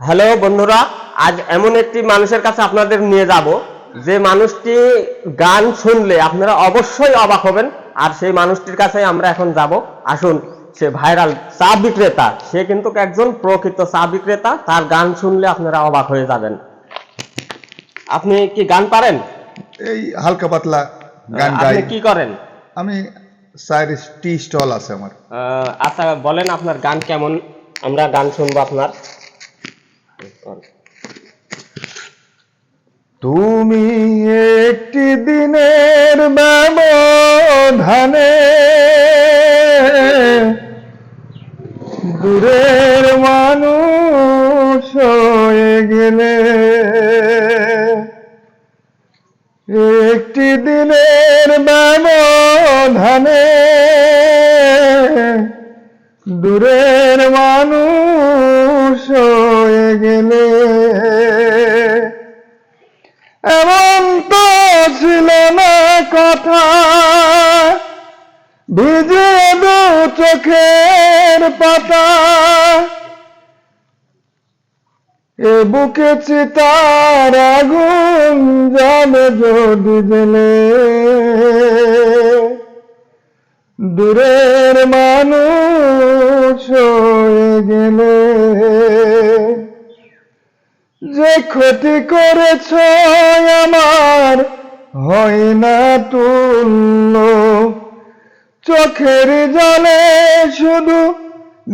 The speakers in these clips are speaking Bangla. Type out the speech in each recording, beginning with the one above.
হ্যালো বন্ধুরা আজ এমন একটি মানুষের কাছে আপনাদের নিয়ে যাব যে মানুষটি গান শুনলে আপনারা অবশ্যই অবাক হবেন আর সেই মানুষটির কাছে আমরা এখন যাব। আসুন সে ভাইরাল চা বিক্রেতা সে কিন্তু একজন প্রকৃত চা বিক্রেতা তার গান শুনলে আপনারা অবাক হয়ে যাবেন। আপনি কি গান পারেন? এই হালকা পাতলা গান গাই। আপনি কি করেন? আমি সাইড টি স্টল আছে আমার। আচ্ছা বলেন আপনার গান কেমন আমরা গান শুনব আপনার। তুমি একটি দিনের ব্যবধানে দূরের মানুষ হয়ে গেলে একটি দিনের ব্যবধানে দূরের মানুষ হয়ে গেলে এমন তো ছিল না কথা। ভিজে দু চোখের পাতা। এ বুকে চিতার আগুন যাবে যদি জেলে দূরের মানুষ হয়ে গেলে যে ক্ষতি করেছ আমার, হয় না তুল্য। চোখের জলে শুধু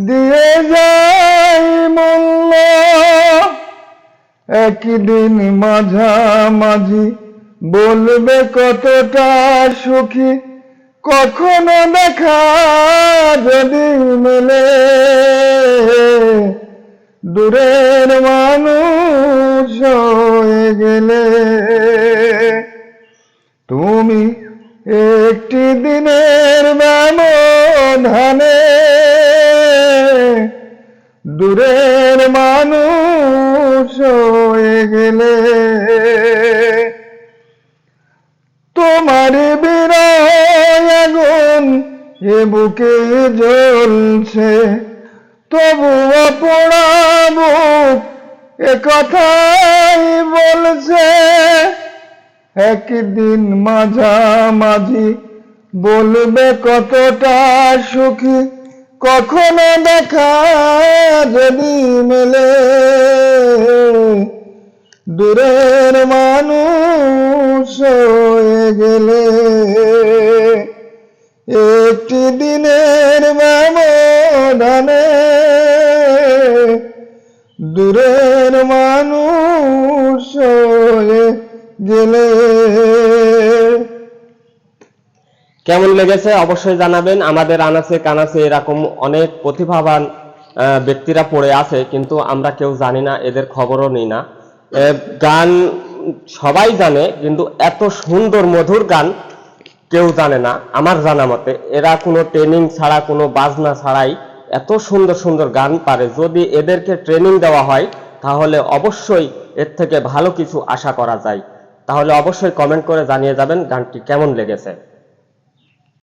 দিয়ে যাই মূল্য। একদিন মাঝামাঝি বলবে কতটা সুখী, কখনো দেখা যদি মেলে গেলে তুমি একটি দিনের ব্যবধানে দূরের মানুষ হয়ে গেলে তোমার বিরয় আগুন এ বুকে জ্বলছে তবুও পোড়া বুক এ কথাই বলছে, একদিন মাঝামাঝি বলবে কতটা সুখী, কখনো দেখা যদি মেলে। দূরের মানুষ হয়ে গেলে, একটি দিনের ব্যবধানে দূরের মানুষ গেলে। কেমন লেগেছে অবশ্যই জানাবেন। আমাদের আনাচে কানাচে এরকম অনেক প্রতিভাবান ব্যক্তিরা পড়ে আছে, কিন্তু আমরা কেউ জানি না, এদের খবরও নিই না। গান সবাই জানে, কিন্তু এত সুন্দর, মধুর গান কেউ জানে না, আমার জানা মতে। এরা কোনো ট্রেনিং ছাড়া, কোনো বাজনা ছাড়াই এত সুন্দর সুন্দর গান পারে। যদি এদেরকে ট্রেনিং দেওয়া হয়, তাহলে অবশ্যই এর থেকে ভালো কিছু আশা করা যায়। তাহলে অবশ্যই কমেন্ট করে জানিয়ে যাবেন গানটি কেমন লেগেছে।